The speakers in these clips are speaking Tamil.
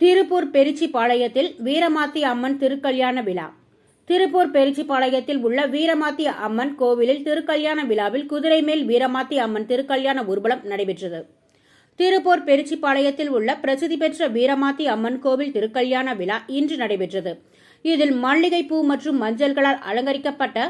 திருப்பூர் பெருச்சிப்பாளையத்தில் வீரமாத்தி அம்மன் திருக்கல்யாண விழா. திருப்பூர் பெருச்சிப்பாளையத்தில் உள்ள வீரமாத்தி அம்மன் கோவிலில் திருக்கல்யாண விழாவில் குதிரை மேல் வீரமாத்தி அம்மன் திருக்கல்யாண ஊர்வலம் நடைபெற்றது. திருப்பூர் பெருச்சிப்பாளையத்தில் உள்ள பிரசித்தி பெற்ற வீரமாத்தி அம்மன் கோவில் திருக்கல்யாண விழா இன்று நடைபெற்றது. இதில் மல்லிகைப்பூ மற்றும் மஞ்சள்களால் அலங்கரிக்கப்பட்ட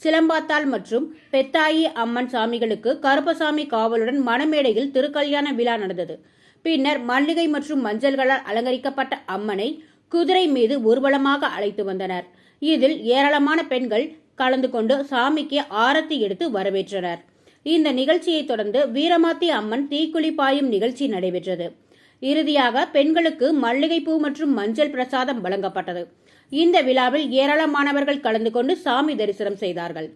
சிலம்பாத்தாள் மற்றும் பெத்தாயி அம்மன் சாமிகளுக்கு கருப்பசாமி காவலுடன் மணமேடையில் திருக்கல்யாண விழா நடந்தது. பின்னர் மல்லிகை மற்றும் மஞ்சள்களால் அலங்கரிக்கப்பட்ட அம்மனை குதிரை மீது ஊர்வலமாக அழைத்து வந்தனர். இதில் ஏராளமான பெண்கள் கலந்து கொண்டு சாமிக்கு ஆரத்தி எடுத்து வரவேற்றனர். இந்த நிகழ்ச்சியைத் தொடர்ந்து வீரமாத்தி அம்மன் தீக்குளி பாயும் நிகழ்ச்சி நடைபெற்றது. இறுதியாக பெண்களுக்கு மல்லிகைப்பூ மற்றும் மஞ்சள் பிரசாதம் வழங்கப்பட்டது. இந்த விழாவில் ஏராளமானவர்கள் கலந்து கொண்டு சாமி தரிசனம் செய்தார்கள்.